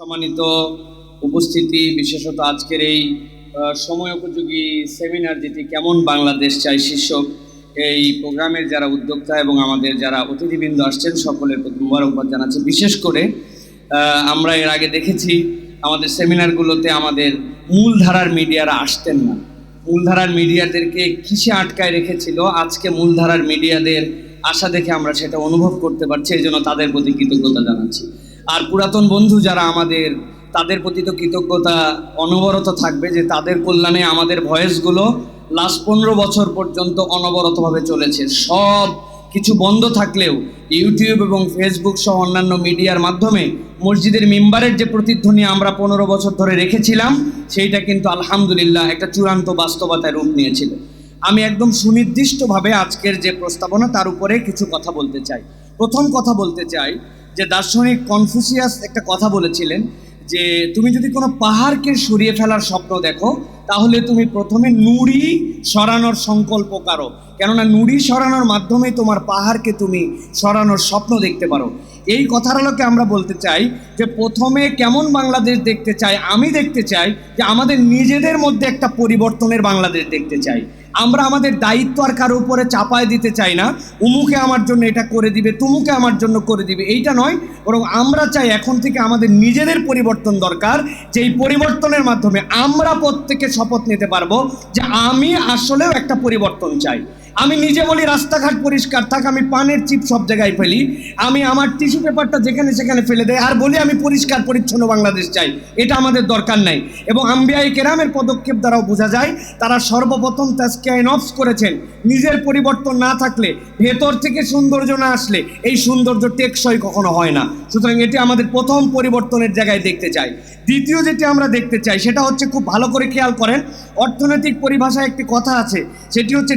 সম্মানিত উপস্থিতি, বিশেষত আজকের এই সময় উপযোগী সেমিনার যেটি কেমন বাংলাদেশ চাই শীর্ষক, এই প্রোগ্রামের যারা উদ্যোক্তা এবং আমাদের যারা অতিথিবৃন্দ আসছেন, সকলের প্রতি মুবারকবাদ জানাচ্ছি। বিশেষ করে আমরা এর আগে দেখেছি, আমাদের সেমিনারগুলোতে আমাদের মূলধারার মিডিয়ারা আসতেন না। মূলধারার মিডিয়াদেরকে কিসে আটকায় রেখেছিল? আজকে মূলধারার মিডিয়াদের আশা দেখে আমরা সেটা অনুভব করতে পারছি এই জন্য তাদের প্রতি কৃতজ্ঞতা জানাচ্ছি। আর পুরাতন বন্ধু যারা আমাদের, তাদের প্রতি তো কৃতজ্ঞতা, অনবরত থাকবে যে তাদের কল্যাণে আমাদের ভয়েসগুলো লাস্ট পনেরো বছর পর্যন্ত অনবরতভাবে চলেছে। সব কিছু বন্ধ থাকলেও ইউটিউব এবং ফেসবুক সহ অন্যান্য মিডিয়ার মাধ্যমে মসজিদের মেম্বারের যে প্রতিধ্বনি আমরা পনেরো বছর ধরে রেখেছিলাম, সেইটা কিন্তু আলহামদুলিল্লাহ একটা চূড়ান্ত বাস্তবতায় রূপ নিয়েছিল। আমি একদম সুনির্দিষ্টভাবে আজকের যে প্রস্তাবনা, তার উপরে কিছু কথা বলতে চাই। প্রথম কথা বলতে চাই যে দার্শনিক কনফুসিয়াস একটা কথা বলেছিলেন যে তুমি যদি কোনো পাহাড়কে সরিয়ে ফেলার স্বপ্ন দেখো, তাহলে তুমি প্রথমে নুড়ি সরানোর সংকল্প করো। কেননা নুড়ি সরানোর মাধ্যমে তোমার পাহাড়কে তুমি সরানোর স্বপ্ন দেখতে পারো। এই কথার আলোকে আমরা বলতে চাই যে প্রথমে কেমন বাংলাদেশ দেখতে চাই, আমি দেখতে চাই যে আমাদের নিজেদের মধ্যে একটা পরিবর্তনের বাংলাদেশ দেখতে চাই। আমরা আমাদের দায়িত্ব আর কারও উপরে চাপায় দিতে চাই না। উমুকে আমার জন্য এটা করে দিবে, তুমুকে আমার জন্য করে দিবে। এইটা নয় বরং আমরা চাই এখন থেকে আমাদের নিজেদের পরিবর্তন দরকার যে এই পরিবর্তনের মাধ্যমে আমরা প্রত্যেকে শপথ নিতে পারব যে আমি আসলেও একটা পরিবর্তন চাই। আমি নিজে বলি রাস্তাঘাট পরিষ্কার, থাক আমি পানের চিপ সব জায়গায় ফেলি। আমি আমার টিস্যু পেপারটা যেখানে সেখানে ফেলে দেয় আর বলি আমি পরিষ্কার, পরিচ্ছন্ন বাংলাদেশ চাই। এটা আমাদের দরকার নাই। এবং আম্বিয়াই কেরামের পদক্ষেপ দ্বারাও বোঝা যায়, তারা সর্বপ্রথম তাস্কিয়াইন অফস করেছেন। নিজের পরিবর্তন না থাকলে, ভেতর থেকে সৌন্দর্য না আসলে, এই সৌন্দর্য টেকসই কখনো হয় না। সুতরাং এটি আমাদের প্রথম পরিবর্তনের জায়গায় দেখতে চাই। দ্বিতীয় যেটি আমরা দেখতে চাই, সেটা হচ্ছে খুব ভালো করে খেয়াল করেন, অর্থনৈতিক পরিভাষায় একটি কথা আছে, সেটি হচ্ছে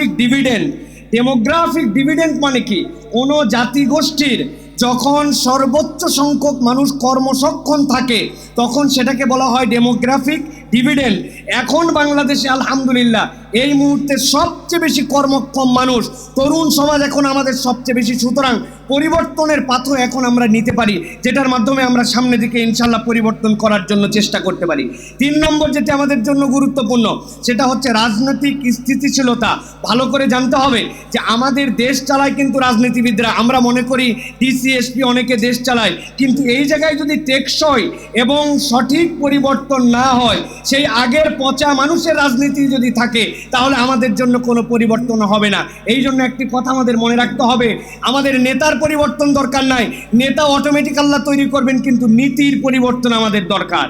ডেমোগ্রাফিক ডিভিডেন্ড ডেমোগ্রাফিক ডিভিডেন্ড মানে কি? কোনো জাতিগোষ্ঠীর যখন সর্বোচ্চ সংখ্যক মানুষ কর্মসক্ষম থাকে, তখন সেটাকে বলা হয় ডেমোগ্রাফিক ডিভিডেন্ড এখন বাংলাদেশে, আলহামদুলিল্লাহ, এই মুহূর্তে সবচেয়ে বেশি কর্মক্ষম মানুষ তরুণ সমাজ এখন আমাদের সবচেয়ে বেশি। সুতরাং পরিবর্তনের পাথর এখন আমরা নিতে পারি, যেটার মাধ্যমে আমরা সামনে দিকে ইনশাল্লাহ পরিবর্তন করার জন্য চেষ্টা করতে পারি। তিন নম্বর যেটা আমাদের জন্য গুরুত্বপূর্ণ, সেটা হচ্ছে রাজনৈতিক স্থিতিশীলতা। ভালো করে জানতে হবে যে আমাদের দেশ চালায় কিন্তু রাজনীতিবিদরা। আমরা মনে করি ডিসিএসপি অনেকে দেশ চালায়, কিন্তু এই জায়গায় যদি টেকসই এবং সঠিক পরিবর্তন না হয় সেই আগের পচা মানুষের রাজনীতি যদি থাকে, তাহলে আমাদের জন্য কোনো পরিবর্তন হবে না। এই জন্য একটি কথা আমাদের মনে রাখতে হবে, আমাদের নেতার পরিবর্তন দরকার নাই। নেতা অটোমেটিক আল্লাহ তৈরি করবেন, কিন্তু নীতির পরিবর্তন আমাদের দরকার।